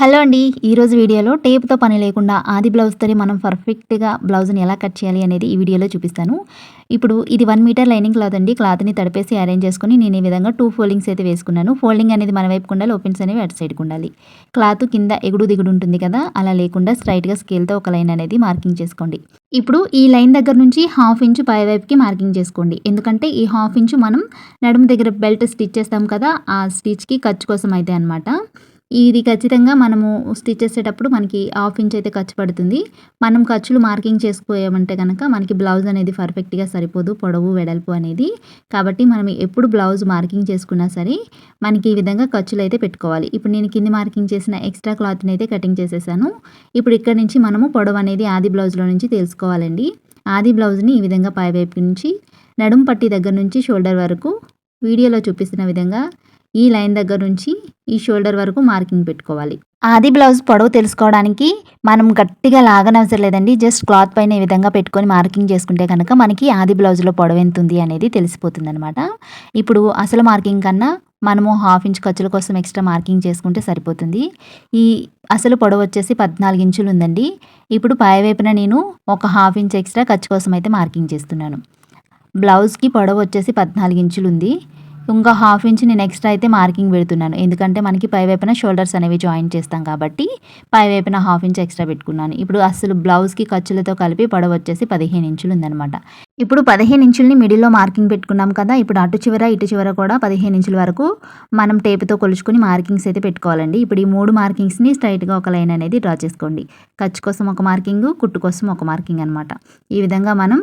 Hello అండి ఈరోజు వీడియోలో టేప్తో పని లేకుండా ఆది బ్లౌజ్తోనే మనం పర్ఫెక్ట్గా బ్లౌజ్ని ఎలా కట్ చేయాలి అనేది ఈ వీడియోలో చూపిస్తాను. ఇప్పుడు ఇది వన్ మీటర్ లైనింగ్ క్లాత్ అండి. క్లాత్ని తడిపేసి అరేంజ్ చేసుకుని నేను ఈ విధంగా టూ ఫోల్డింగ్స్ అయితే వేసుకున్నాను. ఫోల్డింగ్ అనేది మన వైపుకు ఉండాలి ఓపెన్స్ అనేవి అటు సైడ్కి ఉండాలి క్లాత్ కింద ఎగుడు దిగుడు ఉంటుంది కదా అలా లేకుండా స్ట్రైట్గా స్కేల్తో ఒక లైన్ అనేది మార్కింగ్ చేసుకోండి. ఇప్పుడు ఈ లైన్ దగ్గర నుంచి హాఫ్ ఇంచు పై వైపుకి మార్కింగ్ చేసుకోండి. ఎందుకంటే ఈ హాఫ్ ఇంచు మనం నడుము దగ్గర బెల్ట్ స్టిచ్ చేస్తాం కదా ఆ స్టిచ్కి ఖర్చు కోసం అయితే అనమాట ఇది ఖచ్చితంగా మనము స్టిచ్ చేసేటప్పుడు మనకి హాఫ్ ఇంచ్ అయితే ఖర్చు పడుతుంది. మనం ఖర్చులు మార్కింగ్ చేసుకోమంటే కనుక మనకి బ్లౌజ్ అనేది పర్ఫెక్ట్గా సరిపోదు పొడవు వెడల్పు అనేది. కాబట్టి మనం ఎప్పుడు బ్లౌజ్ మార్కింగ్ చేసుకున్నా సరే మనకి ఈ విధంగా ఖర్చులు అయితే పెట్టుకోవాలి. ఇప్పుడు నేను కింది మార్కింగ్ చేసిన ఎక్స్ట్రా క్లాత్ని అయితే కటింగ్ చేసేసాను. ఇప్పుడు ఇక్కడ నుంచి మనము పొడవు అనేది ఆది బ్లౌజ్లో నుంచి తెలుసుకోవాలండి. ఆది బ్లౌజ్ని ఈ విధంగా పైవైపు నుంచి నడుం పట్టి దగ్గర నుంచి షోల్డర్ వరకు వీడియోలో చూపిస్తున్న విధంగా ఈ లైన్ దగ్గర నుంచి ఈ షోల్డర్ వరకు మార్కింగ్ పెట్టుకోవాలి. ఆది బ్లౌజ్ పొడవు తెలుసుకోవడానికి మనం గట్టిగా లాగనవసరం లేదండి. జస్ట్ క్లాత్ పైన ఈ విధంగా పెట్టుకొని మార్కింగ్ చేసుకుంటే కనుక మనకి ఆది బ్లౌజ్లో పొడవు ఎంత ఉంది అనేది తెలిసిపోతుంది అనమాట ఇప్పుడు అసలు మార్కింగ్ కన్నా మనము హాఫ్ ఇంచ్ ఖర్చుల కోసం ఎక్స్ట్రా మార్కింగ్ చేసుకుంటే సరిపోతుంది. ఈ అసలు పొడవు వచ్చేసి పద్నాలుగు ఇంచులు ఉందండి. ఇప్పుడు పైవైపున నేను ఒక హాఫ్ ఇంచ్ ఎక్స్ట్రా ఖర్చు కోసం అయితే మార్కింగ్ చేస్తున్నాను. బ్లౌజ్కి పొడవు వచ్చేసి పద్నాలుగు ఇంచులు ఉంది. ఇంకా హాఫ్ ఇంచ్ నేను ఎక్స్ట్రా అయితే మార్కింగ్ పెడుతున్నాను. ఎందుకంటే మనకి పై వైపున షోల్డర్స్ అనేవి జాయిన్ చేస్తాం కాబట్టి పై వైపున హాఫ్ ఇంచ్ ఎక్స్ట్రా పెట్టుకున్నాను. ఇప్పుడు అసలు బ్లౌజ్కి ఖర్చులతో కలిపి పొడవు వచ్చేసి పదిహేను ఇంచులు ఉందనమాట ఇప్పుడు పదిహేను ఇంచుల్ని మిడిల్లో మార్కింగ్ పెట్టుకున్నాం కదా ఇప్పుడు అటు చివర ఇటు చివర కూడా పదిహేను ఇంచుల వరకు మనం టేపుతో కొలుచుకుని మార్కింగ్స్ అయితే పెట్టుకోవాలండి. ఇప్పుడు ఈ మూడు మార్కింగ్స్ని స్ట్రైట్గా ఒక లైన్ అనేది డ్రా చేసుకోండి. ఖర్చు కోసం ఒక మార్కింగ్ కుట్టు కోసం ఒక మార్కింగ్ అనమాట ఈ విధంగా మనం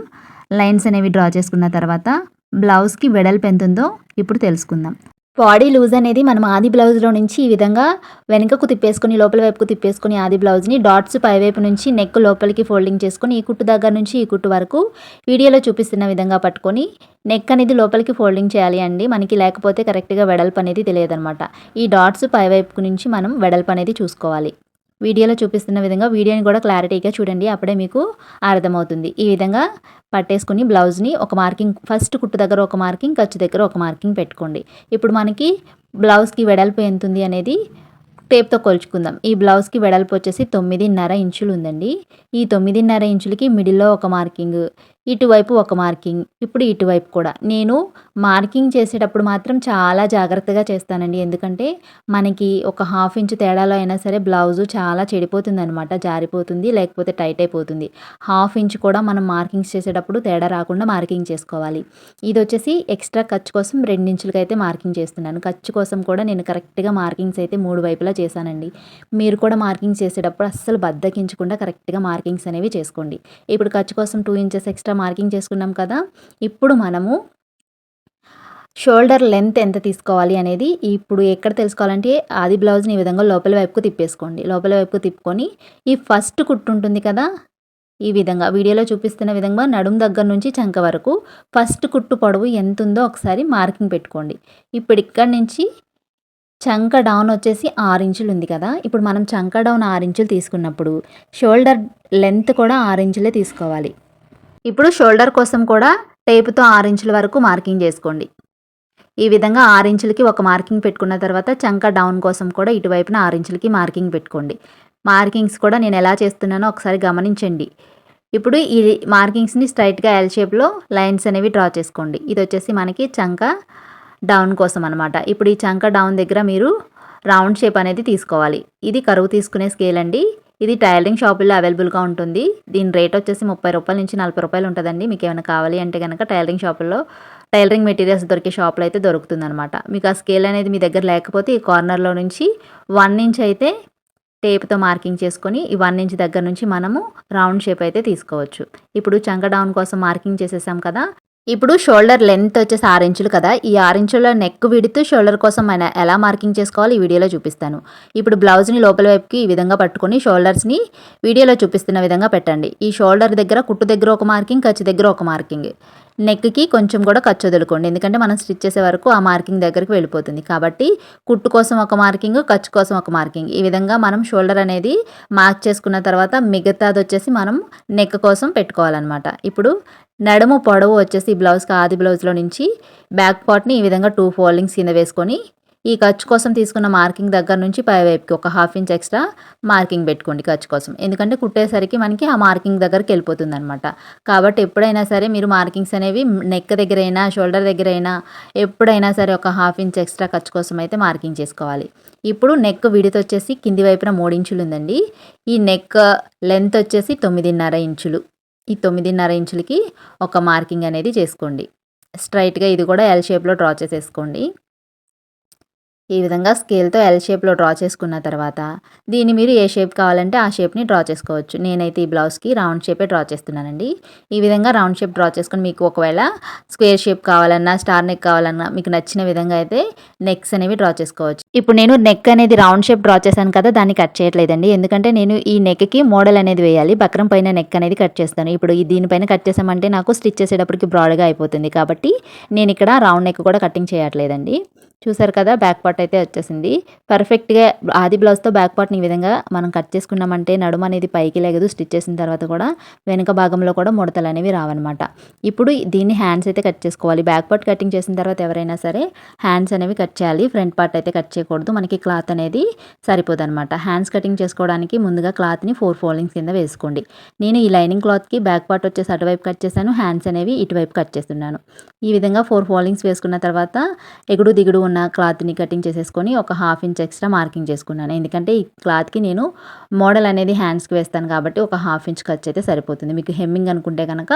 లైన్స్ అనేవి డ్రా చేసుకున్న తర్వాత బ్లౌజ్కి వెడల్పు ఎంత ఉందో ఇప్పుడు తెలుసుకుందాం. బాడీ లూజ్ అనేది మనం ఆది బ్లౌజ్లో నుంచి ఈ విధంగా వెనుకకు తిప్పేసుకొని లోపల వైపుకు తిప్పేసుకొని ఆది బ్లౌజ్ని డాట్స్ పైవైపు నుంచి నెక్ లోపలికి ఫోల్డింగ్ చేసుకుని ఈ కుట్టు దగ్గర నుంచి ఈ కుట్టు వరకు వీడియోలో చూపిస్తున్న విధంగా పట్టుకొని నెక్ అనేది లోపలికి ఫోల్డింగ్ చేయాలి అండి. మనకి లేకపోతే కరెక్ట్గా వెడల్పు అనేది తెలియదనమాట. ఈ డాట్స్ పైవైపు నుంచి మనం వెడల్పు అనేది చూసుకోవాలి. వీడియోలో చూపిస్తున్న విధంగా వీడియోని కూడా క్లారిటీగా చూడండి అప్పుడే మీకు అర్థమవుతుంది. ఈ విధంగా పట్టేసుకుని బ్లౌజ్ని ఒక మార్కింగ్ ఫస్ట్ కుట్టు దగ్గర ఒక మార్కింగ్ ఖర్చు దగ్గర ఒక మార్కింగ్ పెట్టుకోండి. ఇప్పుడు మనకి బ్లౌజ్కి వెడల్పు ఎంత ఉంది అనేది టేప్తో కొలుచుకుందాం. ఈ బ్లౌజ్కి వెడల్పు వచ్చేసి తొమ్మిదిన్నర ఇంచులు ఉందండి. ఈ తొమ్మిదిన్నర ఇంచులకి మిడిల్లో ఒక మార్కింగ్ ఇటువైపు ఒక మార్కింగ్ ఇప్పుడు ఇటువైపు కూడా. నేను మార్కింగ్ చేసేటప్పుడు మాత్రం చాలా జాగ్రత్తగా చేస్తానండి. ఎందుకంటే మనకి ఒక హాఫ్ ఇంచ్ తేడాలో అయినా సరే బ్లౌజు చాలా చెడిపోతుంది అనమాట జారిపోతుంది లేకపోతే టైట్ అయిపోతుంది. హాఫ్ ఇంచ్ కూడా మనం మార్కింగ్స్ చేసేటప్పుడు తేడా రాకుండా మార్కింగ్ చేసుకోవాలి. ఇది వచ్చేసి ఎక్స్ట్రా ఖర్చు కోసం రెండించులకి అయితే మార్కింగ్ చేస్తున్నాను. ఖర్చు కోసం కూడా నేను కరెక్ట్గా మార్కింగ్స్ అయితే మూడు వైపులా చేశానండి. మీరు కూడా మార్కింగ్ చేసేటప్పుడు అస్సలు బద్దకించకుండా కరెక్ట్గా మార్కింగ్స్ అనేవి చేసుకోండి. ఇప్పుడు ఖర్చు కోసం టూ ఇంచెస్ ఎక్స్ట్రా మార్కింగ్ చేసుకున్నాం కదా ఇప్పుడు మనము షోల్డర్ లెంత్ ఎంత తీసుకోవాలి అనేది ఇప్పుడు ఎక్కడ తెలుసుకోవాలంటే ఆది బ్లౌజ్ని ఈ విధంగా లోపల వైపుకు తిప్పేసుకోండి. లోపల వైపుకు తిప్పుకొని ఈ ఫస్ట్ కుట్టు ఉంటుంది కదా ఈ విధంగా వీడియోలో చూపిస్తున్న విధంగా నడుం దగ్గర నుంచి చంక వరకు ఫస్ట్ కుట్టు పొడవు ఎంత ఉందో ఒకసారి మార్కింగ్ పెట్టుకోండి. ఇప్పుడు ఇక్కడ నుంచి చంక డౌన్ వచ్చేసి ఆరు ఇంచులు ఉంది కదా ఇప్పుడు మనం చంక డౌన్ ఆరు ఇంచులు తీసుకున్నప్పుడు షోల్డర్ లెంత్ కూడా ఆరు ఇంచులే తీసుకోవాలి. ఇప్పుడు షోల్డర్ కోసం కూడా టేపుతో ఆరు ఇంచుల వరకు మార్కింగ్ చేసుకోండి. ఈ విధంగా ఆరు ఇంచులకి ఒక మార్కింగ్ పెట్టుకున్న తర్వాత చంక డౌన్ కోసం కూడా ఇటువైపున ఆరు ఇంచులకి మార్కింగ్ పెట్టుకోండి. మార్కింగ్స్ కూడా నేను ఎలా చేస్తున్నానో ఒకసారి గమనించండి. ఇప్పుడు ఈ మార్కింగ్స్ని స్ట్రైట్గా ఎల్ షేప్లో లైన్స్ అనేవి డ్రా చేసుకోండి. ఇది వచ్చేసి మనకి చంక డౌన్ కోసం అనమాట ఇప్పుడు ఈ చంక డౌన్ దగ్గర మీరు రౌండ్ షేప్ అనేది తీసుకోవాలి. ఇది కరువు తీసుకునే స్కేల్ అండి. ఇది టైలరింగ్ షాపుల్లో అవైలబుల్గా ఉంటుంది. దీని రేట్ వచ్చేసి ముప్పై రూపాయల నుంచి నలభై రూపాయలు ఉంటుందండి. మీకు ఏమైనా కావాలి అంటే కనుక టైలరింగ్ షాపుల్లో టైలరింగ్ మెటీరియల్స్ దొరికే షాపులో అయితే దొరుకుతుందనమాట మీకు ఆ స్కేల్ అనేది మీ దగ్గర లేకపోతే ఈ కార్నర్లో నుంచి వన్ ఇంచ్ అయితే టేప్తో మార్కింగ్ చేసుకొని ఈ వన్ ఇంచ్ దగ్గర నుంచి మనము రౌండ్ షేప్ అయితే తీసుకోవచ్చు. ఇప్పుడు చంక డౌన్ కోసం మార్కింగ్ చేసేసాం కదా ఇప్పుడు షోల్డర్ లెంత్ వచ్చేసి ఆరు ఇంచులు కదా. ఈ ఆరు ఇంచుల నెక్ విడుతూ షోల్డర్ కోసం మన ఎలా మార్కింగ్ చేసుకోవాలి ఈ వీడియోలో చూపిస్తాను. ఇప్పుడు బ్లౌజ్ని లోపల వైపుకి ఈ విధంగా పట్టుకొని షోల్డర్స్ని వీడియోలో చూపిస్తున్న విధంగా పెట్టండి. ఈ షోల్డర్ దగ్గర కుట్టు దగ్గర ఒక మార్కింగ్ ఖర్చు దగ్గర ఒక మార్కింగ్. నెక్కి కొంచెం కూడా ఖర్చు వదులుకోండి. ఎందుకంటే మనం స్టిచ్ చేసే వరకు ఆ మార్కింగ్ దగ్గరికి వెళ్ళిపోతుంది. కాబట్టి కుట్టు కోసం ఒక మార్కింగ్ ఖర్చు కోసం ఒక మార్కింగ్. ఈ విధంగా మనం షోల్డర్ అనేది మార్క్ చేసుకున్న తర్వాత మిగతాది వచ్చేసి మనం నెక్ కోసం పెట్టుకోవాలన్నమాట. ఇప్పుడు నడుము పొడవు వచ్చేసి బ్లౌజ్కి ఆది బ్లౌజ్లో నుంచి బ్యాక్ పార్ట్ని ఈ విధంగా టూ ఫోల్డింగ్స్ కింద వేసుకొని ఈ ఖర్చు కోసం తీసుకున్న మార్కింగ్ దగ్గర నుంచి పై వైపుకి ఒక హాఫ్ ఇంచ్ ఎక్స్ట్రా మార్కింగ్ పెట్టుకోండి ఖర్చు కోసం. ఎందుకంటే కుట్టేసరికి మనకి ఆ మార్కింగ్ దగ్గరికి వెళ్ళిపోతుంది అనమాట కాబట్టి ఎప్పుడైనా సరే మీరు మార్కింగ్స్ అనేవి నెక్ దగ్గర అయినా షోల్డర్ దగ్గర అయినా ఎప్పుడైనా సరే ఒక హాఫ్ ఇంచ్ ఎక్స్ట్రా ఖర్చు కోసం అయితే మార్కింగ్ చేసుకోవాలి. ఇప్పుడు నెక్ విడితో వచ్చేసి కింది వైపున మూడు ఇంచులు ఉందండి. ఈ నెక్ లెంత్ వచ్చేసి తొమ్మిదిన్నర ఇంచులు. ఈ తొమ్మిదిన్నర ఇంచులకి ఒక మార్కింగ్ అనేది చేసుకోండి. స్ట్రైట్గా ఇది కూడా ఎల్ షేప్లో డ్రా చేసేసుకోండి. ఈ విధంగా స్కేల్తో ఎల్ షేప్లో డ్రా చేసుకున్న తర్వాత దీన్ని మీరు ఏ షేప్ కావాలంటే ఆ షేప్ని డ్రా చేసుకోవచ్చు. నేనైతే ఈ బ్లౌజ్కి రౌండ్ షేపే డ్రా చేస్తున్నానండి. ఈ విధంగా రౌండ్ షేప్ డ్రా చేసుకుని మీకు ఒకవేళ స్క్వేర్ షేప్ కావాలన్నా స్టార్ నెక్ కావాలన్నా మీకు నచ్చిన విధంగా అయితే నెక్స్ అనేవి డ్రా చేసుకోవచ్చు. ఇప్పుడు నేను నెక్ అనేది రౌండ్ షేప్ డ్రా చేశాను కదా దాన్ని కట్ చేయట్లేదండి. ఎందుకంటే నేను ఈ నెక్కి మోడల్ అనేది వేయాలి. బక్రం పైన నెక్ అనేది కట్ చేస్తాను. ఇప్పుడు దీనిపైన కట్ చేసామంటే నాకు స్టిచ్ చేసేటప్పటికి బ్రాడ్గా అయిపోతుంది కాబట్టి నేను ఇక్కడ రౌండ్ నెక్ కూడా కటింగ్ చేయట్లేదండి. చూసారు కదా బ్యాక్ పార్ట్ అయితే వచ్చేసింది. పర్ఫెక్ట్గా ఆది బ్లౌజ్తో బ్యాక్ పార్ట్ని ఈ విధంగా మనం కట్ చేసుకున్నామంటే నడుము అనేది పైకి లేగదు స్టిచ్ చేసిన తర్వాత కూడా వెనుక భాగంలో కూడా ముడతలు అనేవి రావన్నమాట. ఇప్పుడు దీన్ని హ్యాండ్స్ అయితే కట్ చేసుకోవాలి. బ్యాక్ పార్ట్ కటింగ్ చేసిన తర్వాత ఎవరైనా సరే హ్యాండ్స్ అనేవి కట్ చేయాలి. ఫ్రంట్ పార్ట్ అయితే కట్ చేయకూడదు. మనకి క్లాత్ అనేది సరిపోదు అనమాట హ్యాండ్స్ కటింగ్ చేసుకోవడానికి ముందుగా క్లాత్ని ఫోర్ ఫోల్డింగ్స్ కింద వేసుకోండి. నేను ఈ లైనింగ్ క్లాత్కి బ్యాక్ పార్ట్ వచ్చేసి అటువైపు కట్ చేశాను. హ్యాండ్స్ అనేవి ఇటువైపు కట్ చేస్తున్నాను. ఈ విధంగా ఫోర్ ఫోల్డింగ్స్ వేసుకున్న తర్వాత ఎగుడు దిగుడు ఉన్న క్లాత్ని కటింగ్ చేసేసుకొని ఒక హాఫ్ ఇంచ్ ఎక్స్ట్రా మార్కింగ్ చేసుకున్నాను. ఎందుకంటే ఈ క్లాత్కి నేను మోడల్ అనేది హ్యాండ్స్కి వేస్తాను కాబట్టి ఒక హాఫ్ ఇంచ్ ఖర్చు అయితే సరిపోతుంది. మీకు హెమ్మింగ్ అనుకుంటే కనుక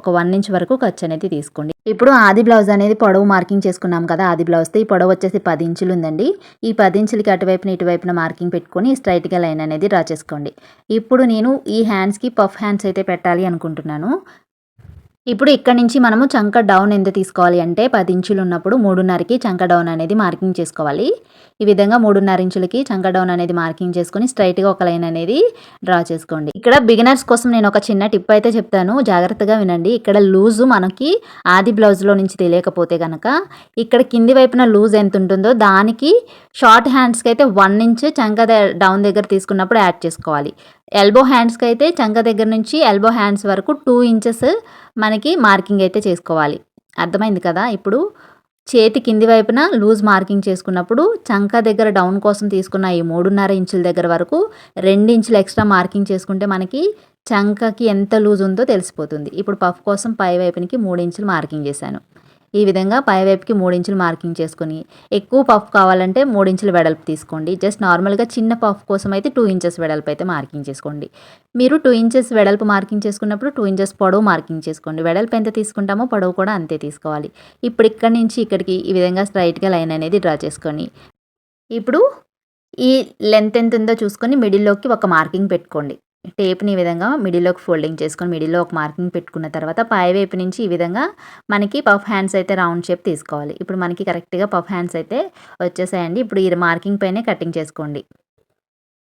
ఒక వన్ ఇంచ్ వరకు ఖర్చు అనేది తీసుకోండి. ఇప్పుడు ఆది బ్లౌజ్ అనేది పొడవు మార్కింగ్ చేసుకున్నాం కదా ఆది బ్లౌజ్తో ఈ పొడవు వచ్చేసి పది ఇంచులు ఉందండి. ఈ పది ఇంచులకి అటువైపున ఇటువైపున మార్కింగ్ పెట్టుకొని స్ట్రైట్గా లైన్ అనేది డ్రా చేసుకోండి. ఇప్పుడు నేను ఈ హ్యాండ్స్కి పఫ్ హ్యాండ్స్ అయితే పెట్టాలి అనుకుంటున్నాను. ఇప్పుడు ఇక్కడ నుంచి మనము చంక డౌన్ ఎంత తీసుకోవాలి అంటే పది ఇంచులు ఉన్నప్పుడు మూడున్నరకి చంక డౌన్ అనేది మార్కింగ్ చేసుకోవాలి. ఈ విధంగా మూడున్నర ఇంచులకి చంక డౌన్ అనేది మార్కింగ్ చేసుకొని స్ట్రైట్గా ఒక లైన్ అనేది డ్రా చేసుకోండి. ఇక్కడ బిగినర్స్ కోసం నేను ఒక చిన్న టిప్ అయితే చెప్తాను. జాగ్రత్తగా వినండి. ఇక్కడ లూజు మనకి ఆది బ్లౌజ్లో నుంచి తెలియకపోతే కనుక ఇక్కడ కింది వైపున లూజ్ ఎంత ఉంటుందో దానికి షార్ట్ హ్యాండ్స్కి అయితే వన్ ఇంచ్ చంక డౌన్ దగ్గర తీసుకున్నప్పుడు యాడ్ చేసుకోవాలి. ఎల్బో హ్యాండ్స్కి అయితే చంక దగ్గర నుంచి ఎల్బో హ్యాండ్స్ వరకు టూ ఇంచెస్ మనకి మార్కింగ్ అయితే చేసుకోవాలి. అర్థమైంది కదా? ఇప్పుడు చేతి కింది వైపున లూజ్ మార్కింగ్ చేసుకున్నప్పుడు చంక దగ్గర డౌన్ కోసం తీసుకున్న ఈ మూడున్నర ఇంచుల దగ్గర వరకు రెండు ఇంచులు ఎక్స్ట్రా మార్కింగ్ చేసుకుంటే మనకి చంకకి ఎంత లూజ్ ఉందో తెలిసిపోతుంది. ఇప్పుడు పఫ్ కోసం పై వైపునికి మూడు ఇంచులు మార్కింగ్ చేశాను. ఈ విధంగా పైవైపుకి మూడించులు మార్కింగ్ చేసుకొని ఎక్కువ పఫ్ కావాలంటే ఇంచుల వెడల్పు తీసుకోండి. జస్ట్ నార్మల్గా చిన్న పఫ్ కోసం అయితే టూ ఇంచెస్ వెడల్పు అయితే మార్కింగ్ చేసుకోండి. మీరు టూ ఇంచెస్ వెడల్పు మార్కింగ్ చేసుకున్నప్పుడు టూ ఇంచెస్ పొడవు మార్కింగ్ చేసుకోండి. వెడల్పు ఎంత తీసుకుంటామో పొడవు కూడా అంతే తీసుకోవాలి. ఇప్పుడు ఇక్కడి నుంచి ఇక్కడికి ఈ విధంగా స్ట్రైట్గా లైన్ అనేది డ్రా చేసుకొని ఇప్పుడు ఈ లెంత్ ఎంత ఉందో చూసుకొని మిడిల్లోకి ఒక మార్కింగ్ పెట్టుకోండి. టేప్ని ఈ విధంగా మిడిల్లోకి ఫోల్డింగ్ చేసుకొని మిడిల్లో ఒక మార్కింగ్ పెట్టుకున్న తర్వాత పై వైపు నుంచి ఈ విధంగా మనకి పఫ్ హ్యాండ్స్ అయితే రౌండ్ షేప్ తీసుకోవాలి. ఇప్పుడు మనకి కరెక్ట్గా పఫ్ హ్యాండ్స్ అయితే వచ్చేసాయండి. ఇప్పుడు ఈ మార్కింగ్ పైనే కటింగ్ చేసుకోండి.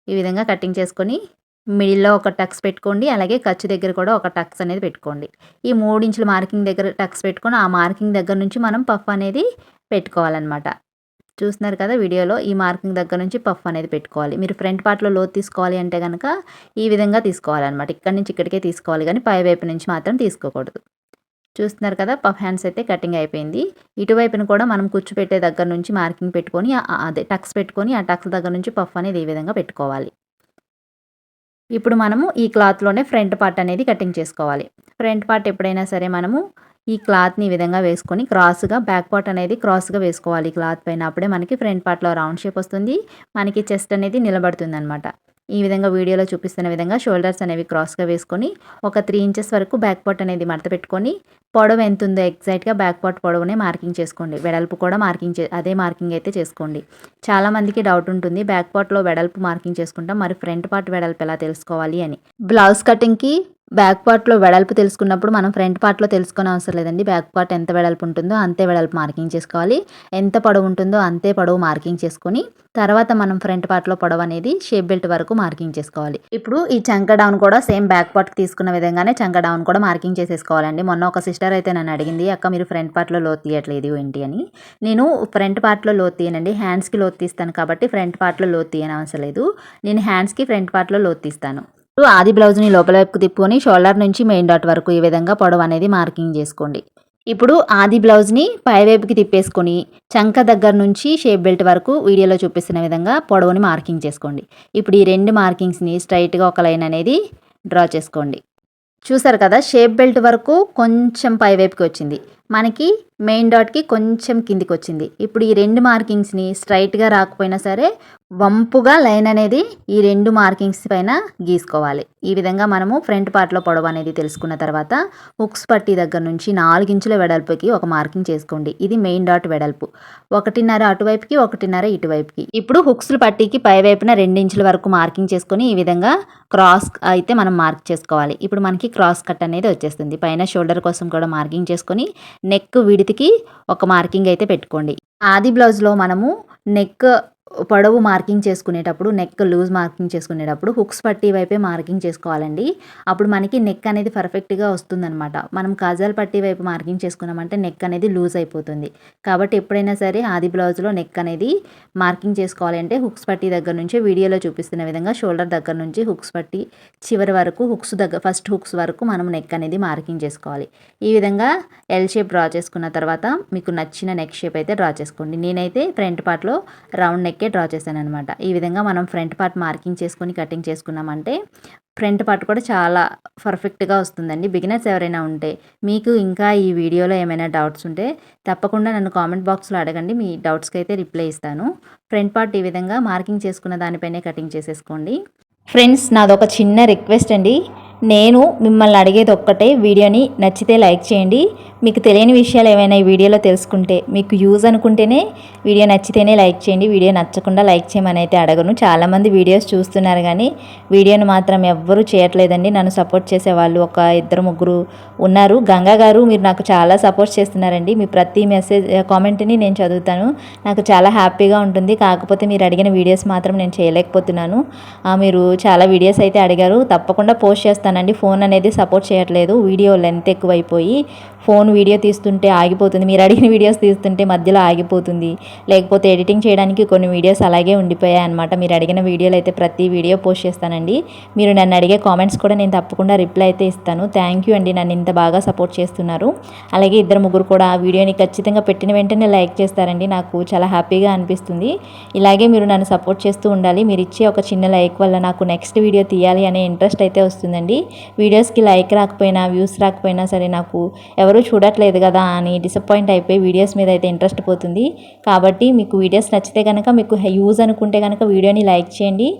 ఈ విధంగా కటింగ్ చేసుకొని మిడిల్లో ఒక టక్స్ పెట్టుకోండి. అలాగే ఖర్చు దగ్గర కూడా ఒక టక్స్ అనేది పెట్టుకోండి. ఈ మూడు ఇంచుల మార్కింగ్ దగ్గర టక్స్ పెట్టుకొని ఆ మార్కింగ్ దగ్గర నుంచి మనం పఫ్ అనేది పెట్టుకోవాలన్నమాట. చూస్తున్నారు కదా వీడియోలో ఈ మార్కింగ్ దగ్గర నుంచి పఫ్ అనేది పెట్టుకోవాలి. మీరు ఫ్రంట్ పార్ట్లో లోతు తీసుకోవాలి అంటే కనుక ఈ విధంగా తీసుకోవాలన్నమాట. ఇక్కడి నుంచి ఇక్కడికే తీసుకోవాలి కానీ పై వైపు నుంచి మాత్రం తీసుకోకూడదు. చూస్తున్నారు కదా పఫ్ హ్యాండ్స్ అయితే కటింగ్ అయిపోయింది. ఇటువైపున కూడా మనం కూర్చోపెట్టే దగ్గర నుంచి మార్కింగ్ పెట్టుకొని అదే టక్స్ పెట్టుకొని ఆ టక్స్ దగ్గర నుంచి పఫ్ అనేది ఈ విధంగా పెట్టుకోవాలి. ఇప్పుడు మనము ఈ క్లాత్లోనే ఫ్రంట్ పార్ట్ అనేది కటింగ్ చేసుకోవాలి. ఫ్రంట్ పార్ట్ ఎప్పుడైనా సరే మనము ఈ క్లాత్ని ఈ విధంగా వేసుకొని క్రాస్గా బ్యాక్ పార్ట్ అనేది క్రాస్గా వేసుకోవాలి క్లాత్ పైన. అప్పుడే మనకి ఫ్రంట్ పార్ట్లో రౌండ్ షేప్ వస్తుంది. మనకి చెస్ట్ అనేది నిలబడుతుంది అనమాట ఈ విధంగా వీడియోలో చూపిస్తున్న విధంగా షోల్డర్స్ అనేవి క్రాస్గా వేసుకొని ఒక త్రీ ఇంచెస్ వరకు బ్యాక్ పార్ట్ అనేది మడత పెట్టుకొని పొడవు ఎంత ఉందో ఎగ్జాక్ట్గా బ్యాక్ పార్ట్ పొడవునే మార్కింగ్ చేసుకోండి. వెడల్పు కూడా మార్కింగ్ చే అదే మార్కింగ్ అయితే చేసుకోండి. చాలామందికి డౌట్ ఉంటుంది బ్యాక్ పార్ట్లో వెడల్పు మార్కింగ్ చేసుకుంటాం మరి ఫ్రంట్ పార్ట్ వెడల్పు ఎలా తెలుసుకోవాలి అని. బ్లౌజ్ కటింగ్కి బ్యాక్ పార్ట్లో వెడల్పు తెలుసుకున్నప్పుడు మనం ఫ్రంట్ పార్ట్లో తెలుసుకునే అవసరం లేదండి. బ్యాక్ పార్ట్ ఎంత వెడల్పు ఉంటుందో అంతే వెడల్పు మార్కింగ్ చేసుకోవాలి. ఎంత పొడవు ఉంటుందో అంతే పొడవు మార్కింగ్ చేసుకొని తర్వాత మనం ఫ్రంట్ పార్ట్లో పొడవు అనేది షేప్ బెల్ట్ వరకు మార్కింగ్ చేసుకోవాలి. ఇప్పుడు ఈ చంక డౌన్ కూడా సేమ్ బ్యాక్ పార్ట్ తీసుకున్న విధంగానే చంక డౌన్ కూడా మార్కింగ్ చేసేసుకోవాలండి. మొన్న ఒక సిస్టర్ అయితే నన్ను అడిగింది అక్క మీరు ఫ్రంట్ పార్ట్లో లోతు తీయట్లేదు ఏంటి? అని. నేను ఫ్రంట్ పార్ట్లో లోతు తీయనండి. హ్యాండ్స్కి లోత్ తీస్తాను కాబట్టి ఫ్రంట్ పార్ట్లో లోతు తీయని అవసరం లేదు. నేను హ్యాండ్స్కి ఫ్రంట్ పార్ట్లో లోతు తీస్తాను. ఆది బ్లౌజ్ని లోపల వైపుకు తిప్పుకొని షోల్డర్ నుంచి మెయిన్ డాట్ వరకు ఈ విధంగా పొడవు అనేది మార్కింగ్ చేసుకోండి. ఇప్పుడు ఆది బ్లౌజ్ని పైవైపుకి తిప్పేసుకొని చంక దగ్గర నుంచి షేప్ బెల్ట్ వరకు వీడియోలో చూపిస్తున్న విధంగా పొడవుని మార్కింగ్ చేసుకోండి. ఇప్పుడు ఈ రెండు మార్కింగ్స్ని స్ట్రైట్గా ఒక లైన్ అనేది డ్రా చేసుకోండి. చూసారు కదా షేప్ బెల్ట్ వరకు కొంచెం పైవైపుకి వచ్చింది. మనకి మెయిన్ డాట్కి కొంచెం కిందికి వచ్చింది ఇప్పుడు ఈ రెండు మార్కింగ్స్ని స్ట్రైట్గా రాకపోయినా సరే వంపుగా లైన్ అనేది ఈ రెండు మార్కింగ్స్ పైన గీసుకోవాలి. ఈ విధంగా మనము ఫ్రంట్ పార్ట్లో పొడవు అనేది తెలుసుకున్న తర్వాత హుక్స్ పట్టి దగ్గర నుంచి నాలుగించుల వెడల్పుకి ఒక మార్కింగ్ చేసుకోండి. ఇది మెయిన్ డాట్ వెడల్పు. ఒకటిన్నర అటువైపుకి ఒకటిన్నర ఇటువైపుకి. ఇప్పుడు హుక్స్లు పట్టీకి పై వైపున రెండు ఇంచుల వరకు మార్కింగ్ చేసుకొని ఈ విధంగా క్రాస్ అయితే మనం మార్క్ చేసుకోవాలి. ఇప్పుడు మనకి క్రాస్ కట్ అనేది వచ్చేస్తుంది. పైన షోల్డర్ కోసం కూడా మార్కింగ్ చేసుకొని నెక్ విడితికి ఒక మార్కింగ్ అయితే పెట్టుకోండి. ఆది బ్లౌజ్లో మనము నెక్ పొడవు మార్కింగ్ చేసుకునేటప్పుడు నెక్ లూజ్ మార్కింగ్ చేసుకునేటప్పుడు హుక్స్ పట్టి వైపే మార్కింగ్ చేసుకోవాలండి. అప్పుడు మనకి నెక్ అనేది పర్ఫెక్ట్గా వస్తుందన్నమాట. మనం కాజాల్ పట్టి వైపు మార్కింగ్ చేసుకున్నామంటే నెక్ అనేది లూజ్ అయిపోతుంది. కాబట్టి ఎప్పుడైనా సరే ఆది బ్లౌజ్లో నెక్ అనేది మార్కింగ్ చేసుకోవాలంటే హుక్స్ పట్టి దగ్గర నుంచి వీడియోలో చూపిస్తున్న విధంగా షోల్డర్ దగ్గర నుంచి హుక్స్ పట్టి చివరి వరకు హుక్స్ దగ్గర ఫస్ట్ హుక్స్ వరకు మనం నెక్ అనేది మార్కింగ్ చేసుకోవాలి. ఈ విధంగా ఎల్ షేప్ డ్రా చేసుకున్న తర్వాత మీకు నచ్చిన నెక్ షేప్ అయితే డ్రా చేసుకోండి. నేనైతే ఫ్రంట్ పార్ట్లో రౌండ్ నెక్ నెక్కే డ్రా చేశాను అనమాట ఈ విధంగా మనం ఫ్రంట్ పార్ట్ మార్కింగ్ చేసుకుని కటింగ్ చేసుకున్నామంటే ఫ్రంట్ పార్ట్ కూడా చాలా పర్ఫెక్ట్గా వస్తుందండి. బిగినర్స్ ఎవరైనా ఉంటే మీకు ఇంకా ఈ వీడియోలో ఏమైనా డౌట్స్ ఉంటే తప్పకుండా నన్ను కామెంట్ బాక్స్లో అడగండి. మీ డౌట్స్కి అయితే రిప్లై ఇస్తాను. ఫ్రంట్ పార్ట్ ఈ విధంగా మార్కింగ్ చేసుకున్న దానిపైనే కటింగ్ చేసేసుకోండి. ఫ్రెండ్స్ నాదొక చిన్న రిక్వెస్ట్ అండి. నేను మిమ్మల్ని అడిగేది ఒక్కటే వీడియోని నచ్చితే లైక్ చేయండి. మీకు తెలియని విషయాలు ఏమైనా ఈ వీడియోలో తెలుసుకుంటే మీకు యూజ్ అనుకుంటేనే వీడియో నచ్చితేనే లైక్ చేయండి. వీడియో నచ్చకుండా లైక్ చేయమని అయితే అడగను. చాలామంది వీడియోస్ చూస్తున్నారు కానీ వీడియోని మాత్రం ఎవ్వరూ చేయట్లేదండి. నన్ను సపోర్ట్ చేసే వాళ్ళు ఒక ఇద్దరు ముగ్గురు ఉన్నారు. గంగా గారు మీరు నాకు చాలా సపోర్ట్ చేస్తున్నారండి. మీ ప్రతి మెసేజ్ కామెంట్ని నేను చదువుతాను. నాకు చాలా హ్యాపీగా ఉంటుంది. కాకపోతే మీరు అడిగిన వీడియోస్ మాత్రం నేను చేయలేకపోతున్నాను. ఆ, మీరు చాలా వీడియోస్ అయితే అడిగారు. తప్పకుండా పోస్ట్ చేస్తాను. చేస్తానండి. ఫోన్ అనేది సపోర్ట్ చేయట్లేదు. వీడియో లెంత్ ఎక్కువైపోయి ఫోన్ వీడియో తీస్తుంటే ఆగిపోతుంది. మీరు అడిగిన వీడియోస్ తీస్తుంటే మధ్యలో ఆగిపోతుంది. లేకపోతే ఎడిటింగ్ చేయడానికి కొన్ని వీడియోస్ అలాగే ఉండిపోయాయి అనమాట మీరు అడిగిన వీడియోలు అయితే ప్రతి వీడియో పోస్ట్ చేస్తానండి. మీరు నన్ను అడిగే కామెంట్స్ కూడా నేను తప్పకుండా రిప్లై అయితే ఇస్తాను. థ్యాంక్ యూ అండి. నన్ను ఇంత బాగా సపోర్ట్ చేస్తున్నారు. అలాగే ఇద్దరు ముగ్గురు కూడా ఆ వీడియోని ఖచ్చితంగా పెట్టిన వెంటనే లైక్ చేస్తారండి. నాకు చాలా హ్యాపీగా అనిపిస్తుంది. ఇలాగే మీరు నన్ను సపోర్ట్ చేస్తూ ఉండాలి. మీరు ఇచ్చే ఒక చిన్న లైక్ వల్ల నాకు నెక్స్ట్ వీడియో తీయాలి అనే ఇంట్రెస్ట్ అయితే వస్తుందండి. వీడియోస్కి లైక్ రాకపోయినా వ్యూస్ రాకపోయినా సరే నాకు ఎవరు చూడట్లేదు కదా అని డిసప్పాయింట్ అయిపోయి వీడియోస్ మీద అయితే ఇంట్రెస్ట్ పోతుంది. కాబట్టి మీకు వీడియోస్ నచ్చితే కనుక మీకు యూజ్ అనుకుంటే కనుక వీడియోని లైక్ చేయండి.